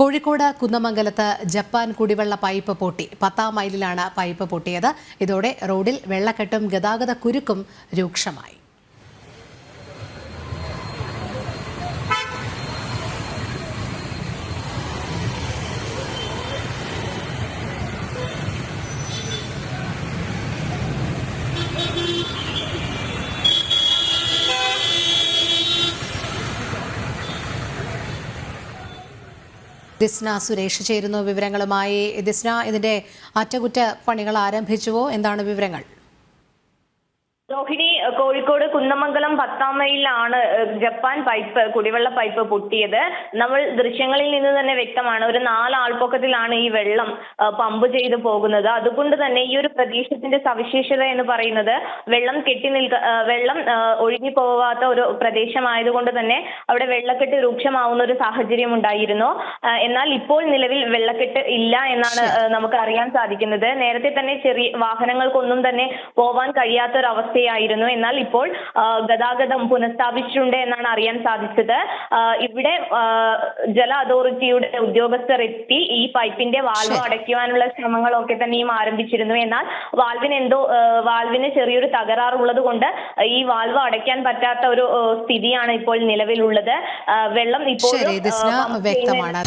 കോഴിക്കോട് കുന്നമംഗലത്ത് ജപ്പാൻ കുടിവെള്ള പൈപ്പ് പൊട്ടി. പത്താം മൈലിലാണ് പൈപ്പ് പൊട്ടിയത്. ഇതോടെ റോഡിൽ വെള്ളക്കെട്ടും ഗതാഗത കുരുക്കും രൂക്ഷമായി. ദിസ്ന സുരേഷ് ചേരുന്നു വിവരങ്ങളുമായി. ദിസ്ന ഇതിന്റെ അറ്റകുറ്റപ്പണികൾ ആരംഭിച്ചുവോ? എന്താണ് വിവരങ്ങൾ? രോഹിണി കോഴിക്കോട് കുന്നമംഗലം പത്താം മൈലിലാണ് ജപ്പാൻ പൈപ്പ് കുടിവെള്ള പൈപ്പ് പൊട്ടിയത്. നമ്മൾ ദൃശ്യങ്ങളിൽ നിന്ന് തന്നെ വ്യക്തമാണ് ഒരു നാല് ആൾപ്പൊക്കത്തിലാണ് ഈ വെള്ളം പമ്പ് ചെയ്തു പോകുന്നത്. അതുകൊണ്ട് തന്നെ ഈ ഒരു പ്രദേശത്തിന്റെ സവിശേഷത എന്ന് പറയുന്നത് വെള്ളം കെട്ടി നിൽക്ക വെള്ളം ഒഴുകി പോവാത്ത ഒരു പ്രദേശമായതുകൊണ്ട് തന്നെ അവിടെ വെള്ളക്കെട്ട് രൂക്ഷമാവുന്ന ഒരു സാഹചര്യം ഉണ്ടായിരുന്നു. എന്നാൽ ഇപ്പോൾ നിലവിൽ വെള്ളക്കെട്ട് ഇല്ല എന്നാണ് നമുക്ക് അറിയാൻ സാധിക്കുന്നത്. നേരത്തെ തന്നെ ചെറിയ വാഹനങ്ങൾക്കൊന്നും തന്നെ പോവാൻ കഴിയാത്ത ഒരു അവസ്ഥയായിരുന്നു എന്നാൽ ഇപ്പോൾ ഗതാഗതം പുനഃസ്ഥാപിച്ചിട്ടുണ്ട് എന്നാണ് അറിയാൻ സാധിച്ചത്. ഇവിടെ ജല അതോറിറ്റിയുടെ ഉദ്യോഗസ്ഥർ എത്തി ഈ പൈപ്പിന്റെ വാൽവ്. അടയ്ക്കുവാനുള്ള ശ്രമങ്ങളൊക്കെ തന്നെയും ആരംഭിച്ചിരുന്നു. എന്നാൽ വാൽവിന് എന്തോ വാൽവിന് ചെറിയൊരു തകരാറുള്ളത് കൊണ്ട് ഈ വാൽവ് അടയ്ക്കാൻ പറ്റാത്ത ഒരു സ്ഥിതിയാണ് ഇപ്പോൾ നിലവിലുള്ളത്. വെള്ളം ഇപ്പോൾ വ്യക്തമാണ്.